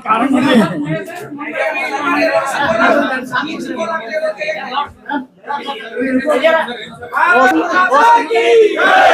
भारत माता की भारत माता की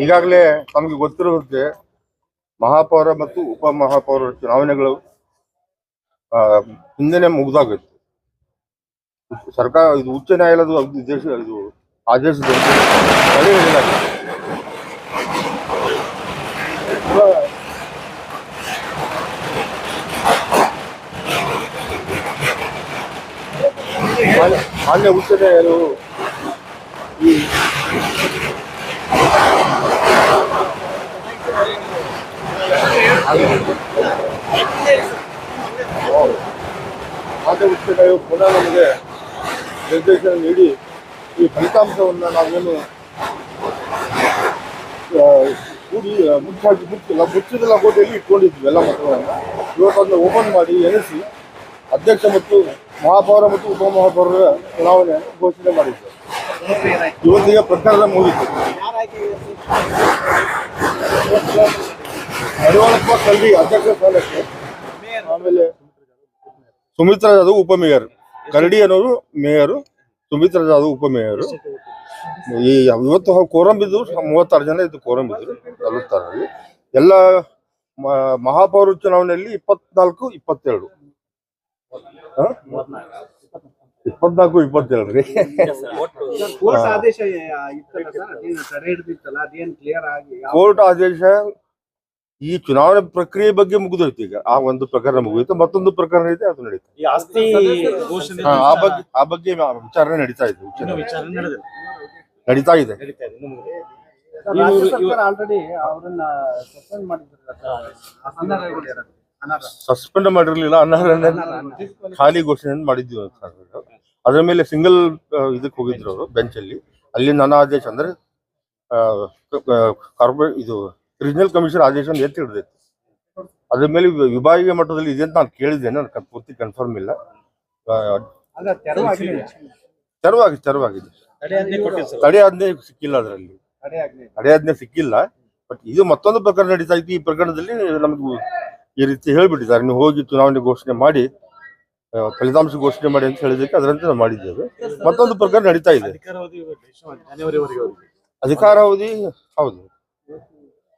ಈಗಾಗಲೇ ತಮಗೆ ಗೊತ್ತಿರುವಂತೆ ಮಹಾಪೌರ ಮತ್ತು ಉಪ ಮಹಾಪೌರ ಚುನಾವಣೆಗಳು ಹಿಂದೆ ಮುಗಿದಾಗಿತ್ತು ಸರ್ಕಾರ, ಇದು ಉಚ್ಚ ನ್ಯಾಯಾಲಯದ ಉದ್ದೇಶ ಇದು ಆದೇಶದಂತೆ ಮಾನ್ಯ- ಮಾನ್ಯ ಉಚ್ಚ ನ್ಯಾಯಾಲಯವು ಈ ಮಾನ್ಯ ಉಚ್ಚ ಕೂಡ ನಮಗೆ ನಿರ್ದೇಶನ ನೀಡಿ ಈ ಫಲಿತಾಂಶವನ್ನು ನಾವೇನು ಕೂಡಿ ಮುಚ್ಚಾಗಿ ಮುಚ್ಚಿಲ್ಲ ಮುಚ್ಚಿದ ಲಗೋಟೆಯಲ್ಲಿ ಇಟ್ಕೊಂಡಿದ್ವಿ ಎಲ್ಲ ಮತಗಳನ್ನು. ಇವತ್ತನ್ನು ಓಪನ್ ಮಾಡಿ ಎನಿಸಿ ಅಧ್ಯಕ್ಷ ಮತ್ತು ಮಹಾಪೌರ ಮತ್ತು ಉಪಮಹಾಪೌರರ ಚುನಾವಣೆ ಘೋಷಣೆ ಮಾಡಿದ್ದೆ ಇವತ್ತಿಗೆ ಪ್ರಕರಣ ಮುಗಿತು. ಯಡಿಯೂರಪ್ಪ ಕಲ್ವಿ ಅಧ್ಯಕ್ಷ ಸುಮಿತ್ರಾ ಜಾಧವ್ ಉಪಮೇಯರ್ ಕರಡಿ ಅನ್ನೋರು ಮೇಯರು, ಸುಮಿತ್ರಾ ಜಾಧವ್ ಉಪಮೇಯರು ಈ ಇವತ್ತು ಕೋರಂ ಬಿದ್ದು ಮೂವತ್ತಾರು ಜನ ಇದ್ದು ಕೋರಂ ಬಿದ್ದರು ನಲವತ್ತಾರಲ್ಲಿ. ಎಲ್ಲ ಮಹಾಪೌರ ಚುನಾವಣೆಯಲ್ಲಿ ಇಪ್ಪತ್ನಾಲ್ಕು ಇಪ್ಪತ್ತೇಳು ಹ? ಇಪ್ಪತ್ನಾಲ್ಕು ಇಪ್ಪತ್ತೇಳು ರೀ ಕೋರ್ಟ್ ಆದೇಶ ಇತ್ತಲ್ಲ ಸರ್ ಅದೇನು ತಡೆ ಹಿಡಿದಿತ್ತಲ್ಲ? ಅದೇನ್ ಕ್ಲಿಯರ್ ಆಗಿ ಕೋರ್ಟ್ ಆದೇಶ ಈ ಚುನಾವಣೆ ಪ್ರಕ್ರಿಯೆ ಬಗ್ಗೆ ಮುಗಿದೋಯ್ತು ಈಗ. ಆ ಒಂದು ಪ್ರಕರಣ ಮುಗಿಯುತ್ತೆ ಮತ್ತೊಂದು ಪ್ರಕರಣ ಇದೆ ಅದು ನಡೆಯುತ್ತೆ ಈ ಆಸ್ತಿ ಆ ಬಗ್ಗೆ ಆ ಬಗ್ಗೆ ವಿಚಾರಣೆ ನಡೀತಾ ಇದೆ ನಡೀತಾ ಇದೆ. ನಡೀತಾ ಆಲ್ರೆಡಿ ಅವರನ್ನ ಸಸ್ಪೆಂಡ್ ಮಾಡಿದ್ರು. ಸಸ್ಪೆಂಡ್ ಮಾಡಿರ್ಲಿಲ್ಲ ಅನರ್ಹ ಖಾಲಿ ಘೋಷಣೆ ಮಾಡಿದ್ವಿ. ಅದ್ರ ಮೇಲೆ ಸಿಂಗಲ್ ಇದಕ್ಕೆ ಹೋಗಿದ್ರು ಅವರು ಬೆಂಚ್ ಅಲ್ಲಿ. ಅಲ್ಲಿ ನನ್ನ ಆದೇಶ ಅಂದ್ರೆ ಕಾರ್ಪೊರೇಟ್ ಇದು ರೀಜನಲ್ ಕಮಿಷನ್ ಆದೇಶ ಎತ್ತಿ ಹಿಡಿದೈತಿ ಅದ್ರ ಮೇಲೆ ವಿಭಾಗೀಯ ಮಟ್ಟದಲ್ಲಿ ಇದೆ ಅಂತ ನಾನು ಕೇಳಿದ್ದೇನೆ ನನಗೆ ಪೂರ್ತಿ ಕನ್ಫರ್ಮ್ ಇಲ್ಲ. ತೆರವಾಗಿ ತೆರವಾಗಿದೆ. ತಡೆಯಾಜ್ಞೆ ಸರ್. ತಡೆ ಆಜ್ಞೆ ಸಿಕ್ಕಿಲ್ಲ ಅದರಲ್ಲಿ. ತಡೆ ಆಗ್ಲಿ ತಡೆ ಆಜ್ಞೆ ಸಿಕ್ಕಿಲ್ಲ ಬಟ್ ಇದು ಮತ್ತೊಂದು ಪ್ರಕರಣ ನಡೀತಾ ಇತ್ತು ಈ ಪ್ರಕರಣದಲ್ಲಿ ನಮಗೆ ಈ ರೀತಿ ಹೇಳ್ಬಿಟ್ಟಿದ್ದಾರೆ. ನೀವು ಹೋಗಿ ಚುನಾವಣೆ ಘೋಷಣೆ ಮಾಡಿ ಫಲಿತಾಂಶ ಘೋಷಣೆ ಮಾಡಿ ಅಂತ ಹೇಳಿದಕ್ಕೆ ಅದರಂತೆ ನಾವು ಮಾಡಿದ್ದೇವೆ. ಮತ್ತೊಂದು ಪ್ರಕಾರ ನಡೀತಾ ಇದೆ. ಅಧಿಕಾರಾವಧಿ ಹೌದು.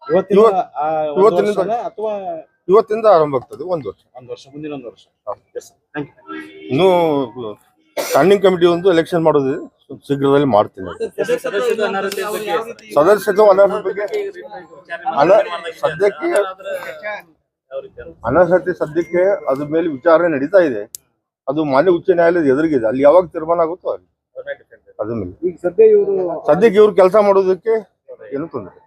ಇವತ್ತಿನ ಆ, ಒಂದು ಇವತ್ತಿನಿಂದ- ಇವತ್ತಿಂದ ಆರಂಭ ಆಗ್ತದೆ ಒಂದು ವರ್ಷ. ಒಂದು ವರ್ಷ ಮುಂದಿನ ಒಂದು ವರ್ಷ. ಇನ್ನು ಸ್ಟ್ಯಾಂಡಿಂಗ್ ಕಮಿಟಿ ಒಂದು ಎಲೆಕ್ಷನ್ ಮಾಡೋದಿದೆ ಶೀಘ್ರದಲ್ಲಿ ಮಾಡ್ತೀನಿ. ಸದಸ್ಯತ್ವ ಅನರ್ಹ ಬಗ್ಗೆ ಸದ್ಯಕ್ಕೆ? ಅನರ್ಹತೆ ಸದ್ಯಕ್ಕೆ ಅದ್ರ ಮೇಲೆ ವಿಚಾರಣೆ ನಡೀತಾ ಇದೆ. ಅದು ಮಾನ್ಯ ಉಚ್ಚ ನ್ಯಾಯಾಲಯದ ಎದುರಿಗಿದೆ. ಅಲ್ಲಿ ಯಾವಾಗ ತೀರ್ಮಾನ ಆಗುತ್ತೋ ಅಲ್ಲಿ. ಅದ್ರ ಮೇಲೆ. ಸದ್ಯಕ್ಕೆ ಇವ್ರು ಕೆಲಸ ಮಾಡೋದಕ್ಕೆ ಏನು ತೊಂದರೆ